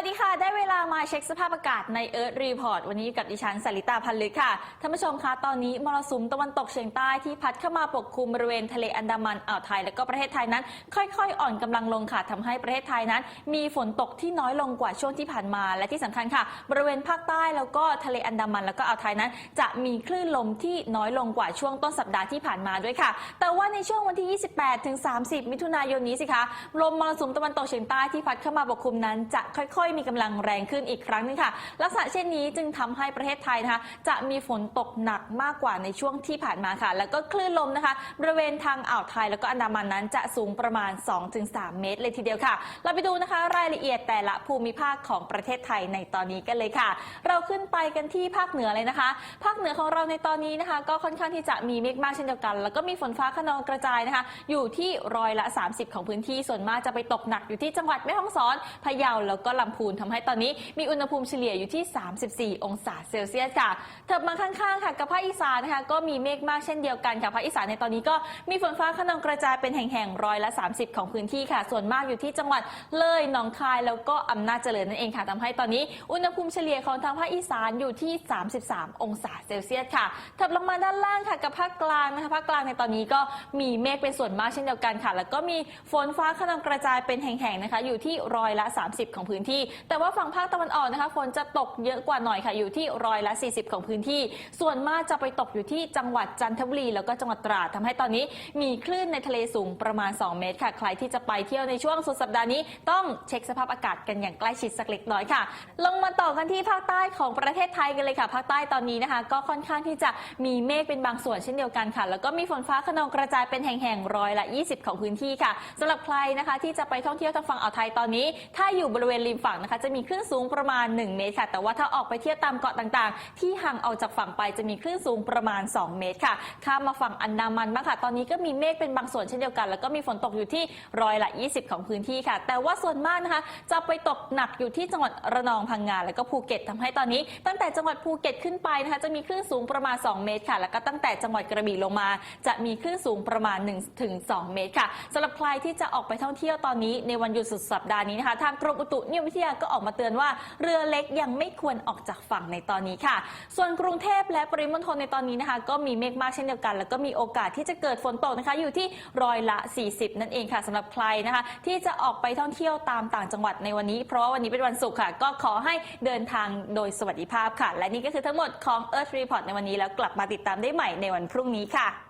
วัสดีค่ะ ได้เวลามาเช็คสภาพอากาศใน Earth Report วันนี้กับดิฉันสลิตาพันลึกค่ะ ท่านผู้ชมคะตอนนี้มรสุมตะวันตกเฉียงใต้ที่พัดเข้ามาปกคลุมบริเวณทะเลอันดามันอ่าวไทย และก็ประเทศไทยนั้น ค่อยๆ อ่อนกำลังลงค่ะทำให้ประเทศไทยนั้น มีฝนตกที่น้อยลงกว่าช่วงที่ผ่านมา และที่สำคัญค่ะ บริเวณภาคใต้แล้วก็ทะเลอันดามัน แล้วก็อ่าวไทยนั้น จะมีคลื่นลมที่น้อยลงกว่าช่วงต้นสัปดาห์ที่ผ่านมาด้วยค่ะ แต่ว่าในช่วงวันที่ 28ถึง30 มิถุนายนนี้สิคะลมมรสุมตะวันตกเฉียงใต้ที่พัดเข้ามาปกคลุมนั้นจะค่อยๆมีกำลังแรงขึ้นอีกครั้งหนึงค่ะ ลักษณะเช่นนี้จึงทำให้ประเทศไทยนะคะจะมีฝนตกหนักมากกว่าในช่วงที่ผ่านมาค่ะ แล้วก็คลื่นลมนะคะ บริเวณทางอ่าวไทยแล้วก็อันดามันนั้นจะสูงประมาณ 2-3 เมตร เลยทีเดียวค่ะ เราไปดูนะคะรายละเอียดแต่ละภูมิภาคของประเทศไทยในตอนนี้กันเลยค่ะ เราขึ้นไปกันที่ภาคเหนือเลยนะคะ ภาคเหนือของเราในตอนนี้นะคะ ก็ค่อนข้างที่จะมีเมฆมากเช่นเดียวกัน แล้วก็มีฝนฟ้าขนองกระจายนะคะ อยู่ที่ร้อยละ 30 ของพื้นที่ส่วนมากจะไปตกหนักอยู่ที่จังหวัดแม่ฮ่องสอนพะเยาแล้วก็ลำพูนทำให้ตอนนี้มีอุณหภูมิเฉลี่ยอยู่ที่ 34 องศาเซลเซียสค่ะเถิบมาข้างๆค่ะกับภาคอีสานนะคะก็มีเมฆมากเช่นเดียวกันค่ะภาคอีสานในตอนนี้ก็มีฝนฟ้าขนองกระจายเป็นแห่งๆร้อยละ 30 ของพื้นที่ค่ะ ส่วนมากอยู่ที่จังหวัดเลยหนองคายแล้วก็อำนาจเจริญนั่นเองค่ะทำให้ตอนนี้อุณหภูมิเฉลี่ยของทางภาคอีสานอยู่ที่ 33 องศาเซลเซียสค่ะเถิบลงมาด้านล่างค่ะกับภาคกลางนะคะภาคกลางในตอนนี้ก็มีเมฆเป็นส่วนมากเช่นเดียวกันค่ะ แล้วก็มีฝนฟ้าขนองกระจายเป็นแห่งๆนะคะ อยู่ที่ร้อยละ 30 ของพื้นที่แต่ว่าฝั่งภาคตะวันออกนะคะฝนจะตกเยอะกว่าหน่อยค่ะ อยู่ที่ร้อยละ 40 ของพื้นที่ ส่วนมากจะไปตกอยู่ที่จังหวัดจันทบุรี แล้วก็จังหวัดตราดทำให้ตอนนี้มีคลื่นในทะเลสูงประมาณ 2 เมตรค่ะ ใครที่จะไปเที่ยวในช่วงสุดสัปดาห์นี้ ต้องเช็คสภาพอากาศกันอย่างใกล้ชิดสักเล็กน้อยค่ะ ลงมาต่อกันที่ภาคใต้ของประเทศไทยกันเลยค่ะ ภาคใต้ตอนนี้นะคะ ก็ค่อนข้างที่จะมีเมฆเป็นบางส่วนเช่นเดียวกันค่ะ แล้วก็มีฝนฟ้าขนองกระจายเป็นแห่งๆร้อยละ 20 ของพื้นที่ค่ะสำหรับใครนะคะที่จะไปท่องเที่ยวทางฝั่งอ่าวไทยตอนนี้ ถ้าอยู่บริเวณริมฝั่งนะคะจะมีคลื่นสูงประมาณ 1 เมตรค่ะ แต่ว่าถ้าออกไปเที่ยวตามเกาะต่างๆ ที่ห่างออกจากฝั่งไปจะมีคลื่นสูงประมาณ 2 เมตรค่ะ ข้ามมาฝั่งอันดามันบ้างค่ะ ตอนนี้ก็มีเมฆเป็นบางส่วนเช่นเดียวกัน แล้วก็มีฝนตกอยู่ที่ร้อยละ 20 ของพื้นที่ค่ะ แต่ว่าส่วนมากนะคะ จะไปตกหนักอยู่ที่จังหวัดระนองพังงาแล้วก็ภูเก็ตทำให้ตอนนี้ ตั้งแต่จังหวัดภูเก็ตขึ้นไปนะคะจะมีคลื่นสูงประมาณ 2 เมตรค่ะ แล้วก็ตั้งแต่จังหวัดกระบี่ลงมา จะมีคลื่นสูงประมาณ1ถึง2เมตรค่ะสำหรับใครที่จะออกไปท่องเที่ยวตอนนี้ในวันหยุดสุดสัปดาห์นี้นะคะทางกรมอุตุนิยมวิทยาก็ออกมาเตือนว่าเรือเล็กยังไม่ควรออกจากฝั่งในตอนนี้ค่ะ ส่วนกรุงเทพและปริมณฑลในตอนนี้นะคะ ก็มีเมฆมากเช่นเดียวกัน แล้วก็มีโอกาสที่จะเกิดฝนตกนะคะ อยู่ที่ร้อยละ 40 นั่นเองค่ะสำหรับใครนะคะ ที่จะออกไปท่องเที่ยวตามต่างจังหวัดในวันนี้ เพราะว่าวันนี้เป็นวันศุกร์ค่ะ ก็ขอให้เดินทางโดยสวัสดิภาพค่ะ และนี่ก็คือทั้งหมดของ Earth Report ในวันนี้แล้วกลับมาติดตามได้ใหม่ในวันพรุ่งนี้ค่ะ